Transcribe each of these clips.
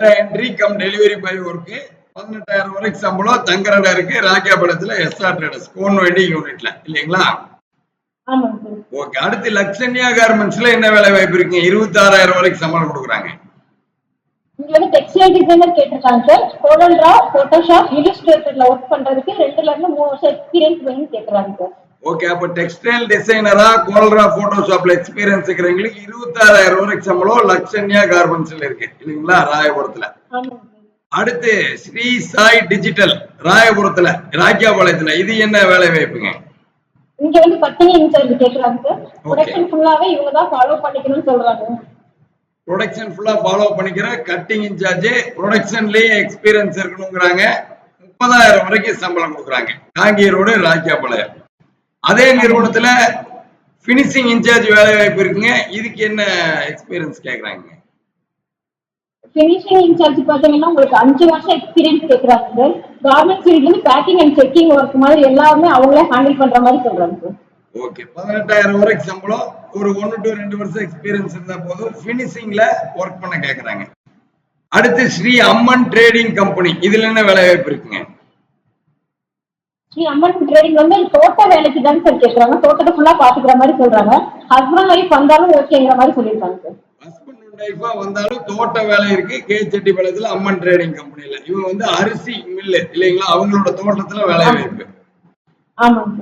Data entry cum delivery boy work பதினெட்டாயிரம் வரைக்கும் சம்பளம் தங்கரடா இருக்கு. ராக்கியாபுரத்துல எஸ்ஆர் ட்ரேடர்ஸ் கோன் வெண்டிங் யூனிட்ல இல்லைங்களா? ஓகே அடுத்து லக்ஷன்யா கார்மெண்ட்ஸ்ல என்ன வேலை வாய்ப்பு இருக்குங்க இருபத்தி ஆறாயிரம் வரைக்கும் சம்பளம் கொடுக்குறாங்க. இங்க வந்து டெக்ஸ்டைல் டிசைனர் கேட்டிருக்காங்க சார் கோடல்ரா போட்டோஷாப் இல்லுஸ்ட்ரேட்டர்ல ஒர்க் பண்றதுக்கு ரெண்டுல இருந்து மூணு வருஷம் எக்ஸ்பீரியன்ஸ் வேணும்னு கேக்குறாங்க சார் ஓகே அப்ப டெக்ஸ்டைல் டிசைனரா கோல்ரா போட்டோஷாப்ல எக்ஸ்பீரியன்ஸ் இருக்கிறவங்களுக்கு இருபத்தாறாயிரம் வரைக்கும் சம்பளம் லக்ஷன்யா கார்மெண்ட்ஸ்ல இருக்கு. இல்லைங்களா? ராயபுரத்துல. அடுத்து ஸ்ரீ சாய் டிஜிட்டல் ராயபுரத்துல ராக்கியாபாளையத்துல. இது என்ன வேலை வாய்ப்புங்க? இங்க வந்து கட்டிங் இன்சார்ஜ் கேக்குறாங்க ப்ரொடக்ஷன் ஃபுல்லாவே இவங்க தான் ஃபாலோ பண்ணிக்கணும்னு சொல்றாங்க. ப்ரொடக்ஷன் ஃபுல்லா ஃபாலோ பண்ணிக்கிற கட்டிங் இன்சார்ஜ் ப்ரொடக்ஷன்லயே எக்ஸ்பீரியன்ஸ் இருக்கணுங்கிறாங்க. முப்பதாயிரம் வரைக்கும் சம்பளம் கொடுக்குறாங்க. காங்கேய ரோடு ராக்கியாபாளையம். அதே நிறுவனத்துல பினிஷிங் இன்சார்ஜ் வேலை வாய்ப்பு இருக்குங்க. இதுக்கு என்ன எக்ஸ்பீரியன்ஸ் கேக்குறாங்க? ஃபினிஷிங் இன்சார்ஜ் பாத்தீங்கன்னா உங்களுக்கு அஞ்சு வருஷம் எக்ஸ்பீரியன்ஸ் கேக்குறாங்க சார் கார்மெண்ட் ஃபீல்ட்ல பேக்கிங் அண்ட் செக்கிங் ஒர்க் மாதிரி எல்லாமே அவங்களே ஹேண்டில் பண்ற மாதிரி சொல்றாங்க சார் ஓகே பதினெட்டாயிரம் வரைக்கும் சம்பளம் ஒரு ஒன்னு டு ரெண்டு வருஷம் எக்ஸ்பீரியன்ஸ் இருந்தா போதும். பினிஷிங்ல ஒர்க் பண்ண கேக்குறாங்க. அடுத்து ஸ்ரீ அம்மன் ட்ரேடிங் கம்பெனி இதுல என்ன வேலை வாய்ப்பு இருக்குங்க? ஸ்ரீ அம்மன் ட்ரேடிங் வந்து தோட்ட வேலைக்கு தான் சார் கேக்குறாங்க. தோட்டத்தை ஃபுல்லா பாத்துக்கிற மாதிரி சொல்றாங்க. ஹஸ்பண்ட் ஒய்ஃப் வந்தாலும் ஓகேங்கிற மாதிரி சொல்லியிருக்காங்க சார் ஹஸ்பண்ட் ஒய்ஃபா வந்தாலும் தோட்ட வேலை இருக்கு. கே செட்டிப்பாளையத்துல அம்மன் ட்ரேடிங் கம்பெனில இவங்க வந்து அரிசி மில்லு இல்லைங்களா? அவங்களோட தோட்டத்துல வேலை வாய்ப்பு.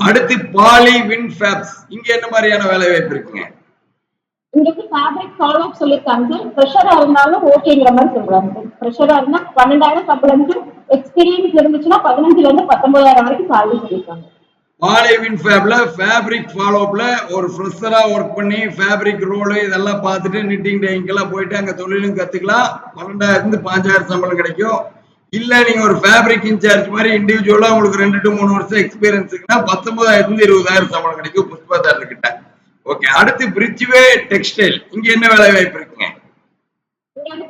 அடுத்து பாலி வின் ஃபேப்ஸ் இங்க என்ன மாதிரியான வேலை வாய்ப்பு இருக்குங்க? இங்க வந்து ஃபேப்ரிக் ஃபாலோ அப் சொல்லியிருக்காங்க சார் ப்ரெஷரா இருந்தாலும் ஓகேங்கிற மாதிரி சொல்றாங்க ப்ரெஷரா இருந்தா பன்னெண்டாயிரம் சம்பளம் எக்ஸ்பீரியன்ஸ் இருந்துச்சுன்னா பதினஞ்சுல இருந்து பத்தொன்பதாயிரம் வரைக்கும் salary சொல்லியிருக்காங்க பாலி வின் ஃபேப்ல ஃபேப்ரிக் ஃபாலோப்ல ஒரு ஃப்ரெஷராக ஒர்க் பண்ணி ஃபேப்ரிக் ரோலு இதெல்லாம் பார்த்துட்டு நிட்டிங் டைங்கெல்லாம் போயிட்டு அங்கே தொழிலும் கத்துக்கலாம். பன்னெண்டாயிரம் இருந்து பாஞ்சாயிரம் சம்பளம் கிடைக்கும். இல்லை நீங்க ஒரு ஃபேப்ரிக் இன்சார்ஜ் மாதிரி இண்டிவிஜுவலாக உங்களுக்கு ரெண்டு டு மூணு வருஷம் எக்ஸ்பீரியன்ஸ் இருக்குன்னா பத்தொன்பதாயிரத்துல இருந்து இருபதாயிரம் சம்பளம் கிடைக்கும் புஷ்பா கிட்ட. ஓகே அடுத்து பிரிட்ஜ்வே டெக்ஸ்டைல் இங்க என்ன வேலை வாய்ப்பு இருக்குங்க?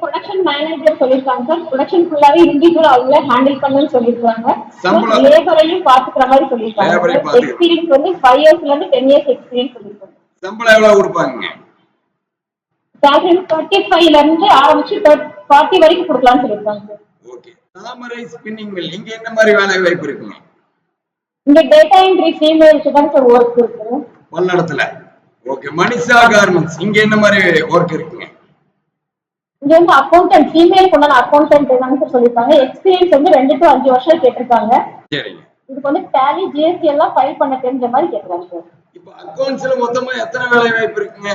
ப்ரொடக்ஷன் மேனேஜர் சொல்லியிருக்காங்க சார் ப்ரொடக்ஷன் ஃபுல்லாவே இண்டிவிஜுவல் அவங்களே ஹேண்டில் பண்ணணும்னு சொல்லியிருக்காங்க சம்பளம். லேபரையும் பாத்துக்கிற மாதிரி பாத்துக்க- எக்ஸ்பீரியன்ஸ் வந்து ஃபைவ் இயர்ஸ்ல இருந்து டென் இயர்ஸ் எக்ஸ்பீரியன்ஸ் சம்பளம் எவ்வளவு கொடுப்பாங்க? சேலரி தேர்ட்டி ஃபைவ்ல இருந்து ஆரம்பிச்சு ஃபார்ட்டி வரைக்கும் கொடுக்கலாம்னு சொல்லியிருக்காங்க sir okay Thamarai spinning mill இங்க என்ன மாதிரி வேலை வாய்ப்பு இருக்குங்க இங்க டேட்டா என்ட்ரி ஃபீமேலுக்கு தான் சார் ஒர்க் இருக்கு. பல்லடத்துல. ஓகே மனிஷா கார்மெண்ட்ஸ் இங்க என்ன மாதிரி ஒர்க் இருக்குங்க? இங்க வந்து அக்கௌண்டன்ட் ஃபீமேலுக்கு உண்டான அக்கௌண்டன்ட் தாங்க சார் சொல்லியிருக்காங்க. எக்ஸ்பீரியன்ஸ் வந்து ரெண்டு டு அஞ்சு வருஷம் கேட்டிருக்காங்க. இதுக்கு வந்து டேலி ஜிஎஸ்டி எல்லாம் ஃபைல் பண்ண தெரிஞ்ச மாதிரி கேட்குறாங்க சார் இப்ப அக்கௌண்ட்ஸ்ல மொத்தமா எத்தனை வேலை வாய்ப்பு இருக்குங்க?